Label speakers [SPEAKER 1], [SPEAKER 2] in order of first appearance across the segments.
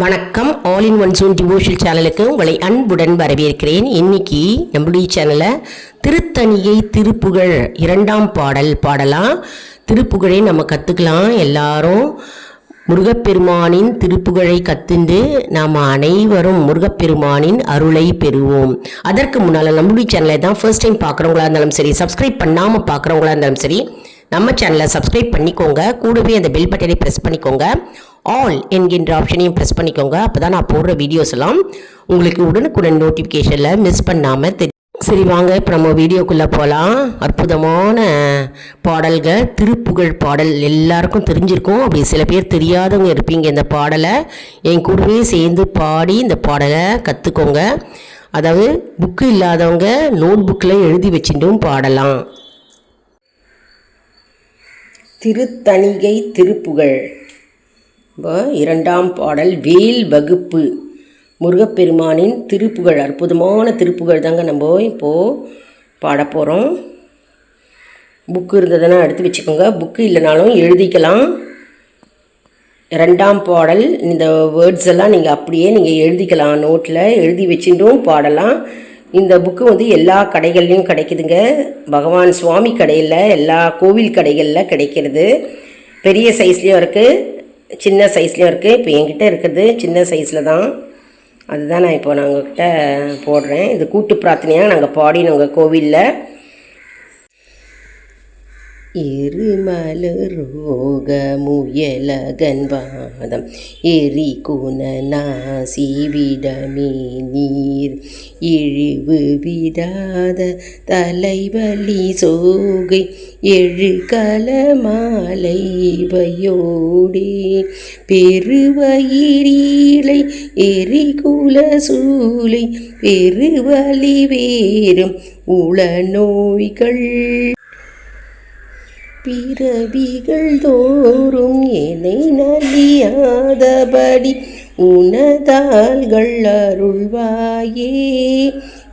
[SPEAKER 1] வணக்கம். All in one சூன் devotional சேனலுக்கு உங்களை அன்புடன் வரவேற்கிறேன். இன்னைக்கு நம்முடைய சேனலை திருத்தணியை திருப்புகழ் இரண்டாம் பாடல் பாடலாம். திருப்புகழை நம்ம கற்றுக்கலாம் எல்லாரும் முருகப்பெருமானின் திருப்புகழை கத்துண்டு நாம் அனைவரும் முருகப்பெருமானின் அருளை பெறுவோம். அதற்கு முன்னால் நம்முடைய சேனலை தான் ஃபர்ஸ்ட் டைம் பார்க்குறவங்களா இருந்தாலும் சரி சப்ஸ்கிரைப் பண்ணாமல் பார்க்குறவங்களா இருந்தாலும் சரி நம்ம சேனலை சப்ஸ்கிரைப் பண்ணிக்கோங்க. கூடவே அந்த பெல் பட்டனை ப்ரெஸ் பண்ணிக்கோங்க. ஆல் என்கின்ற ஆப்ஷனையும் ப்ரெஸ் பண்ணிக்கோங்க. அப்போ தான் நான் போடுற வீடியோஸ் எல்லாம் உங்களுக்கு உடனுக்குடன் நோட்டிஃபிகேஷனில் மிஸ் பண்ணாமல் தெரியும் சரி வாங்க. இப்போ நம்ம வீடியோக்குள்ளே போகலாம் அற்புதமான பாடல்கள் திருப்புகழ் பாடல் எல்லாருக்கும் தெரிஞ்சிருக்கும். அப்படி சில பேர் தெரியாதவங்க இருப்பீங்க இந்த பாடலை. என் கூடவே சேர்ந்து பாடி இந்த பாடலை கற்றுக்கோங்க அதாவது புக்கு இல்லாதவங்க நோட் புக்கில் எழுதி வச்சுட்டும் பாடலாம். திருத்தணிகை திருப்புகழ். இரண்டாம் பாடல் வேல் வகுப்பு. முருகப்பெருமானின் திருப்புகழ் அற்புதமான திருப்புகழ் தாங்க நம்ம இப்போது பாட போகிறோம் புக்கு இருந்ததுன்னா எடுத்து வச்சுக்கோங்க. புக்கு இல்லைனாலும் எழுதிக்கலாம். ரெண்டாம் பாடல் இந்த வேர்ட்ஸ் எல்லாம் நீங்கள் அப்படியே நீங்கள் எழுதிக்கலாம். நோட்டில் எழுதி வச்சுட்டும் பாடலாம். இந்த புக்கு வந்து எல்லா கடைகள்லையும் கிடைக்குதுங்க. பகவான் சுவாமி கடையில் எல்லா கோவில் கடைகளில் கிடைக்கிறது. பெரிய சைஸ்லேயும் இருக்குது சின்ன சைஸ்லேயும் இருக்குது இப்போ என்கிட்ட இருக்கிறது சின்ன சைஸில் தான். அதுதான் நான் இப்போ நான் உங்ககிட்ட போடுறேன். இது கூட்டு பிரார்த்தனையாக நாங்கள் பாடினோங்க கோவிலில். இருமலரோக முயலகன்பாதம் எரி குணநாசி விடமே நீர் இழிவு விடாத தலைவலி சோகை. எழு கலமாலை வையோடே. பெருவயிரீளை எரிகுல சூளை பெருவலி வேறும் உள நோய்கள் பிறவிகள் தோறும் என்னை நலியாதபடி உனதாள்கள் அருள்வாயே.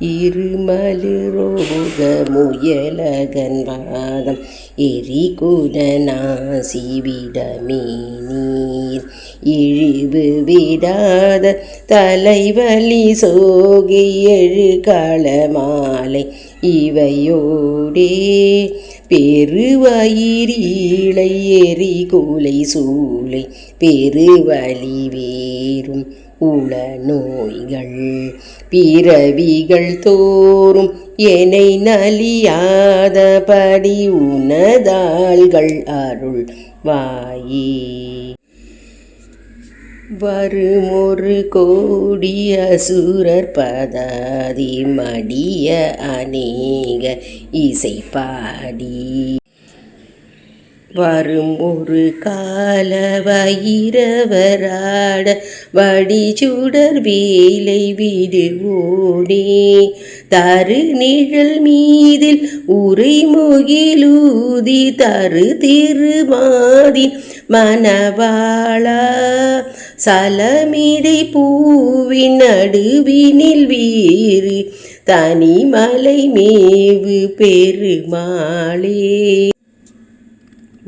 [SPEAKER 1] இருமலு ரோக முயலகன் வாதம் எரி விடமே நீர். இழிவு விடாத தலைவலி சோகி எழு காலமாலை இவையோடே. பெருவயிரீளை எரி கூலை சூளை பெருவழி வேறும் உள நோய்கள். பிறவிகள் தோறும் என்னை நலியாதபடி உனதாள்கள் அருள் வாயே. வருமொரு கோடி அசுரர் பதாதி மடிய அநேக இசை பாடி. வரும் ஒரு கால வயிரவராட வடிச்சுடர் வேலை விடுவோடே தரு நிழல் மீதில் உரை முகிலூதி தரு திருமாதி மணவாளா. சலமிடை பூவின் நடுவினில் வீறு தனிமலை மேவு பெருமாளே.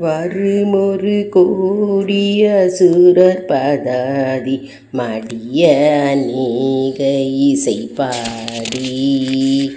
[SPEAKER 1] வருமொரு கோடிய சுரர் பதாதி மடிய அநேக இசை பாடி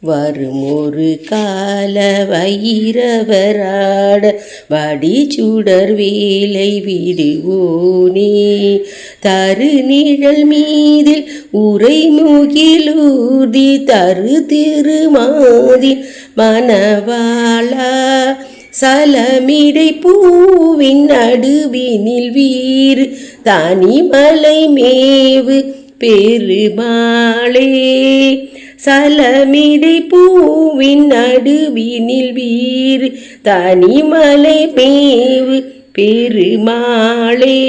[SPEAKER 1] வரும் கால வைரவராட வடி சுடர் வேலை விடுவோனே. தரு நிழல் மீதில் உரை முகிலூர்தி தரு திருமாதி மணவாளா சலமிடை பூவின் நடுவினில் வீர் தனிமலை மேவு பெருமாளே. சலமிடை பூவின் நடுவினில் வீர் தனிமலை மேவு பெருமாளே.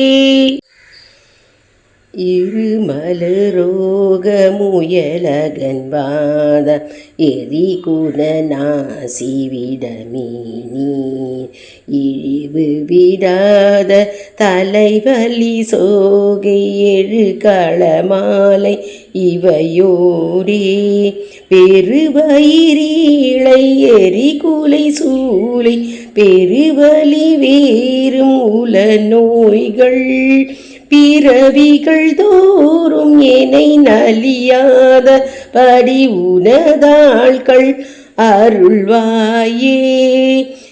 [SPEAKER 1] இருமலரோகமுயலகன்பாத எரி குணநாசி விடமீனி இழிவு விடாத தலைவலி சோகை எழு களமாலை இவையோடே. பெருவயிரீளை எரி குலை சூளை பெருவலி வேறும் உல நோய்கள் பிறவிகள் தோறும் என்னை நலியாத படி உனதாள்கள் அருள்வாயே.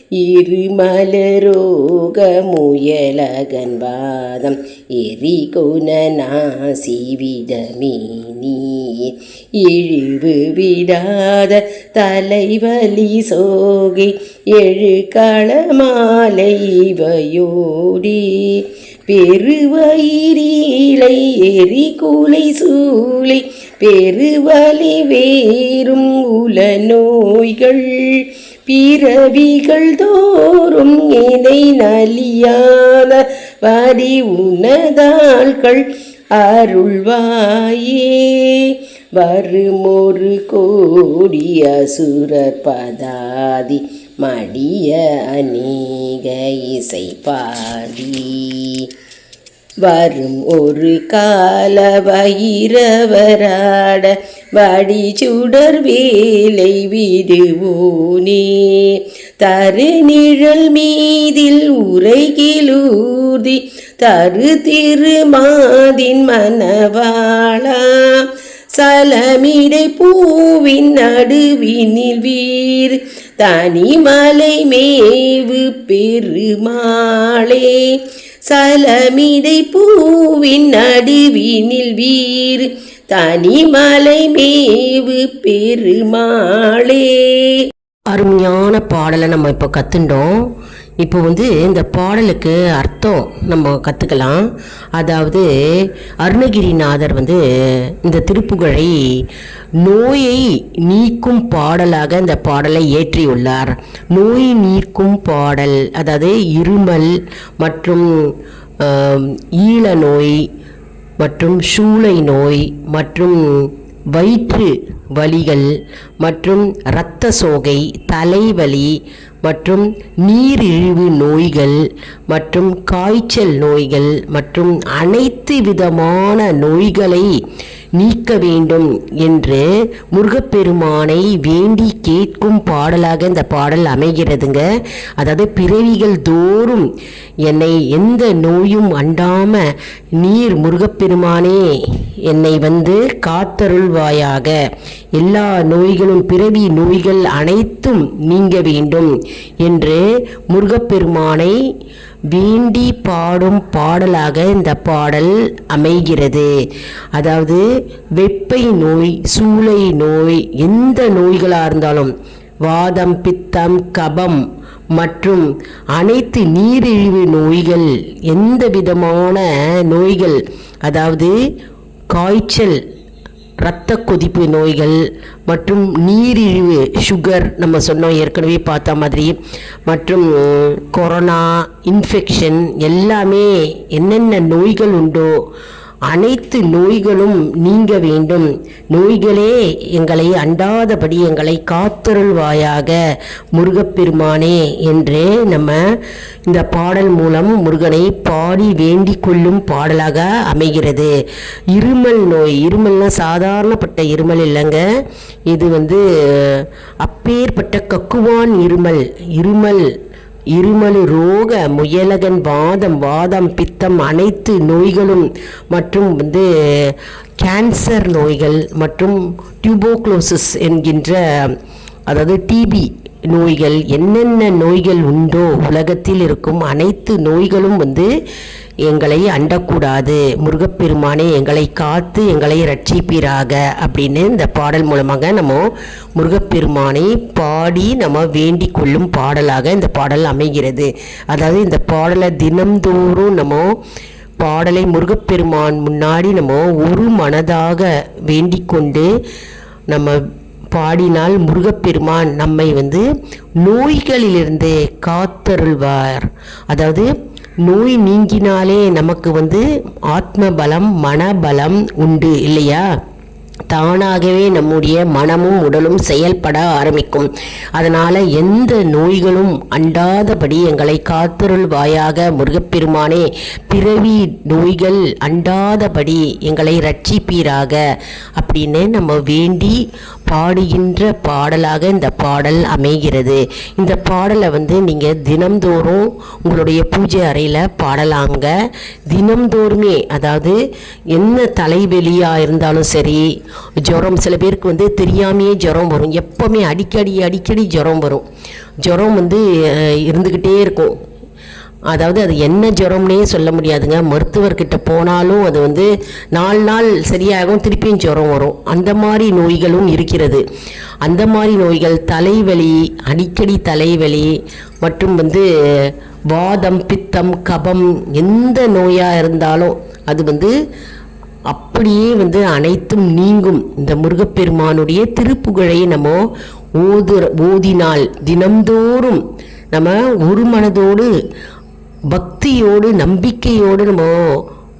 [SPEAKER 1] இருமலரோக முயலகன் வாதம் எரி குணநாசி நீ. இழிவு விடாத தலைவலி சோகி எழு களமாலைவையோடி பெருவயிரீலை எரி கூலை சூளை பெருவலி வேறும் உல நோய்கள் பிறவிகள் தோறும் இணை நலியாத வரி உனதாள்கள் அருள்வாயே. வருமொரு கோடி அசுரர் பதாதி மடிய அநேக இசை பாடி. வரும் ஒரு கால வைரவராட வடி சுடர் வேலை விடுவோனே தரு நிழல் மீதில் உரைகிலூர்தி தரு திருமாதின் மனவாளா. சலமிடை பூவின் நடுவினில் வீர். தனிமலை மேவு பெருமாளே சலமிடை பூவின் நடுவினில் வீர். தனிமலை மேவு பெருமாளே. அருமையான பாடலை நம்ம இப்போ கத்துண்டோம். இப்போ வந்து இந்த பாடலுக்கு அர்த்தம் நம்ம கற்றுக்கலாம் அதாவது அருணகிரிநாதர் வந்து இந்த திருப்புகழை நோயை நீக்கும் பாடலாக இந்த பாடலை ஏற்றியுள்ளார் நோய் நீக்கும் பாடல் அதாவது இருமல் மற்றும் ஈழ நோய் மற்றும் சூளை நோய் மற்றும் வயிற்று வலிகள் மற்றும் இரத்த சோகை தலைவலி மற்றும் நீரிழிவு நோய்கள் மற்றும் காய்ச்சல் நோய்கள் மற்றும் அனைத்து விதமான நோய்களை நீக்க வேண்டும் என்று முருகப்பெருமானை வேண்டி கேட்கும் பாடலாக இந்த பாடல் அமைகிறதுங்க. அதாவது பிறவிகள் தோறும் என்னை எந்த நோயும் அண்டாம நீர் முருகப்பெருமானே என்னை வந்து காத்தருள்வாயாக. எல்லா நோய்களும் பிறவி நோய்கள் அனைத்தும் நீங்க வேண்டும் என்று முருகப்பெருமானை வேண்டி பாடும் பாடலாக இந்த பாடல் அமைகிறது. அதாவது வெப்பை நோய் சூளை நோய் எந்த நோய்களாக இருந்தாலும் வாதம் பித்தம் கபம் மற்றும் அனைத்து நீரிழிவு நோய்கள் எந்த விதமான நோய்கள் அதாவது காய்ச்சல் இரத்த கொதிப்பு நோய்கள் மற்றும் நீரிழிவு சுகர் நம்ம சொன்னோம் ஏற்கனவே பார்த்த மாதிரி. மற்றும் கொரோனா இன்ஃபெக்ஷன் எல்லாமே என்னென்ன நோய்கள் உண்டோ அனைத்து நோய்களும் நீங்க வேண்டும். நோய்களே எங்களை அண்டாதபடி எங்களை காத்தருள்வாயாக. முருகப்பெருமானே என்று நம்ம இந்த பாடல் மூலம் முருகனை பாடி வேண்டிக் கொள்ளும் பாடலாக அமைகிறது. இருமல் நோய். இருமல்னா சாதாரணப்பட்ட இருமல் இல்லைங்க. இது வந்து அப்பேற்பட்ட கக்குவான் இருமல். இருமல் இருமலு ரோக முயலகன் வாதம் வாதம் பித்தம் அனைத்து நோய்களும் மற்றும் வந்து கேன்சர் நோய்கள் மற்றும் டியூபோக்ளோசிஸ் என்கின்ற அதாவது டிபி நோய்கள் என்னென்ன நோய்கள் உண்டோ உலகத்தில் இருக்கும் அனைத்து நோய்களும் வந்து எங்களை அண்டக்கூடாது. முருகப்பெருமானே எங்களை காத்து எங்களை ரட்சிப்பீராக அப்படின்னு இந்த பாடல் மூலமாக நம்ம முருகப்பெருமானை பாடி நம்ம வேண்டிக் கொள்ளும் பாடலாக இந்த பாடல் அமைகிறது. அதாவது இந்த பாடலை தினம்தோறும் நம்ம பாடலை முருகப்பெருமான் முன்னாடி நம்ம ஒரு மனதாக வேண்டிக் கொண்டு நம்ம பாடினால் முருகப்பெருமான் நம்மை வந்து நோய்களிலிருந்து காத்தருள்வார். அதாவது நோய் நீங்கினாலே நமக்கு வந்து ஆத்ம பலம் மனபலம் உண்டு இல்லையா? தானாகவே நம்முடைய மனமும் உடலும் செயல்பட ஆரம்பிக்கும். அதனால் எந்த நோய்களும் அண்டாதபடி எங்களை காத்தருள்வாயாக முருகப்பெருமானே பிறவி நோய்கள் அண்டாதபடி எங்களை ரட்சிப்பீராக அப்படின்னு நம்ம வேண்டி பாடுகின்ற பாடலாக இந்த பாடல் அமைகிறது. இந்த பாடலை வந்து நீங்கள் தினம்தோறும் உங்களுடைய பூஜை அறையில் பாடலாங்க தினம்தோறுமே அதாவது என்ன தலைவெளியாக இருந்தாலும் சரி ஜுரம். சில பேருக்கு வந்து தெரியாமையே ஜுரம் வரும். எப்போவுமே அடிக்கடி அடிக்கடி ஜுரம் வரும். ஜுரம் வந்து இருந்துக்கிட்டே இருக்கும். அதாவது அது என்ன ஜுரம்னே சொல்ல முடியாதுங்க. மருத்துவர்கிட்ட போனாலும் அது வந்து நாலு நாள் சரியாகும் திருப்பியும் ஜுரம் வரும். அந்த மாதிரி நோய்களும் இருக்கிறது. அந்த மாதிரி நோய்கள் தலைவலி அடிக்கடி தலைவலி மற்றும் வந்து வாதம் பித்தம் கபம் எந்த நோயாக இருந்தாலும் அது வந்து அப்படியே வந்து அனைத்தும் நீங்கும். இந்த முருகப்பெருமானுடைய திருப்புகழை நம்ம ஓது ஓதினால் தினம்தோறும் நம்ம ஒரு மனதோடு பக்தியோடு நம்பிக்கையோடு நம்ம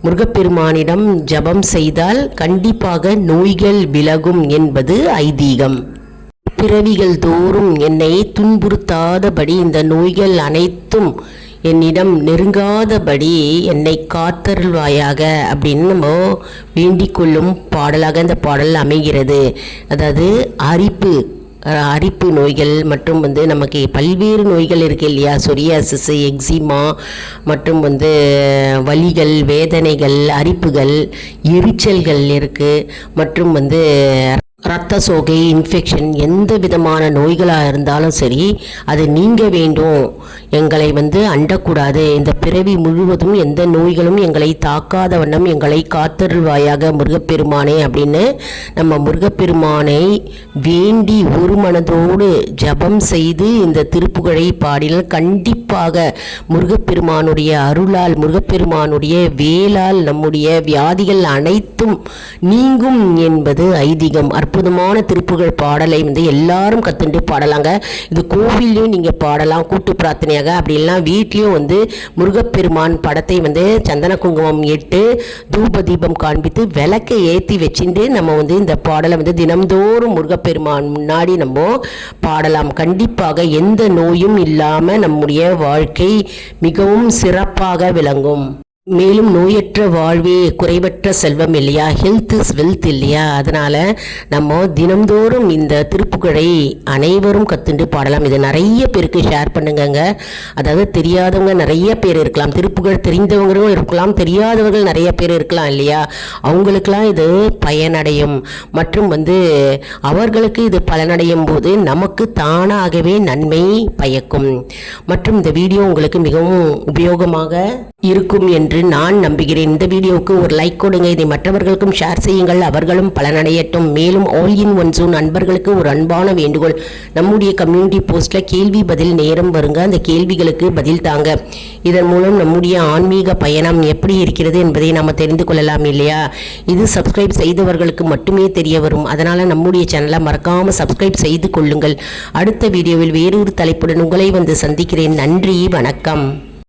[SPEAKER 1] முருகப்பெருமானிடம் ஜெபம் செய்தால் கண்டிப்பாக நோய்கள் விலகும் என்பது ஐதீகம். பிறவிகள் தோறும் என்னை துன்புறுத்தாதபடி இந்த நோய்கள் அனைத்தும் என்னிடம் நெருங்காதபடி என்னை காத்தருள்வாயாக அப்படின்னு நம்ம வேண்டிக் கொள்ளும் பாடலாக இந்த பாடல் அமைகிறது. அதாவது அரிப்பு அரிப்பு நோய்கள் மற்றும் வந்து நமக்கு பல்வேறு நோய்கள் இருக்குது இல்லையா? சொரியாசிஸ் எக்ஸிமா மற்றும் வந்து வலிகள் வேதனைகள் அரிப்புகள் எரிச்சல்கள் இருக்குது மற்றும் வந்து இரத்த சோகை இன்ஃபெக்ஷன் எந்த விதமான நோய்களாக இருந்தாலும் சரி அது நீங்க வேண்டும். எங்களை வந்து அண்டக்கூடாது. இந்த பிறவி முழுவதும் எந்த நோய்களும் எங்களை தாக்காத வண்ணம் எங்களை காத்தருள்வாயாக முருகப்பெருமானே அப்படின்னு நம்ம முருகப்பெருமானை வேண்டி ஒரு மனதோடு ஜபம் செய்து இந்த திருப்புகழை பாடினால் கண்டிப்பாக முருகப்பெருமானுடைய அருளால் முருகப்பெருமானுடைய வேலால் நம்முடைய வியாதிகள் அனைத்தும் நீங்கும் என்பது ஐதீகம். அற்புதமான திருப்புகழ் பாடலை வந்து எல்லாரும் கத்துண்டு பாடலாங்க. இது கோவில்லையும் நீங்கள் பாடலாம் கூட்டு பிரார்த்தனையாக அப்படி இல்லைனா வீட்லேயும் வந்து முருகப்பெருமான் படத்தை வந்து சந்தன குங்குமம் இட்டு தூப தீபம் காண்பித்து விளக்கை ஏற்றி வச்சுட்டு நம்ம வந்து இந்த பாடலை வந்து தினம்தோறும் முருகப்பெருமான் முன்னாடி நம்ம பாடலாம். கண்டிப்பாக எந்த நோயும் இல்லாமல் நம்முடைய வாழ்க்கை மிகவும் சிறப்பாக விளங்கும். மேலும் நோயற்ற வாழ்வே குறைவற்ற செல்வம் இல்லையா? ஹெல்த் இஸ் வெல்த் இல்லையா? அதனால் நம்ம தினம்தோறும் இந்த திருப்புகழை அனைவரும் கத்துண்டு பாடலாம். இது நிறைய பேருக்கு ஷேர் பண்ணுங்கங்க. அதாவது தெரியாதவங்க நிறைய பேர் இருக்கலாம். திருப்புகழ் தெரிந்தவங்களும் இருக்கலாம். தெரியாதவர்கள் நிறைய பேர் இருக்கலாம் இல்லையா? அவங்களுக்கெல்லாம் இது பயனடையும். மற்றும் வந்து அவர்களுக்கு இது பலனடையும் போது நமக்கு தானாகவே நன்மை பயக்கும். மற்றும் இந்த வீடியோ உங்களுக்கு மிகவும் உபயோகமாக இருக்கும் என்று நான் நம்புகிறேன். இந்த வீடியோவுக்கு ஒரு லைக் கொடுங்க. இதை மற்றவர்களுக்கும் ஷேர் செய்யுங்கள். அவர்களும் பலனடையட்டும். மேலும் ஆல் இன் ஒன் ஜூன் நண்பர்களுக்கு ஒரு அன்பான வேண்டுகோள். நம்முடைய கம்யூனிட்டி போஸ்ட்டில் கேள்வி பதில் நேரம் வருங்க. அந்த கேள்விகளுக்கு பதில் தாங்க. இதன் மூலம் நம்முடைய ஆன்மீக பயணம் எப்படி இருக்கிறது என்பதை நாம் தெரிந்து கொள்ளலாம் இல்லையா? இது சப்ஸ்கிரைப் செய்தவர்களுக்கு மட்டுமே தெரிய வரும். அதனால் நம்முடைய சேனலை மறக்காமல் சப்ஸ்கிரைப் செய்து கொள்ளுங்கள். அடுத்த வீடியோவில் வேறொரு தலைப்புடன் உங்களை வந்து சந்திக்கிறேன். நன்றி. வணக்கம்.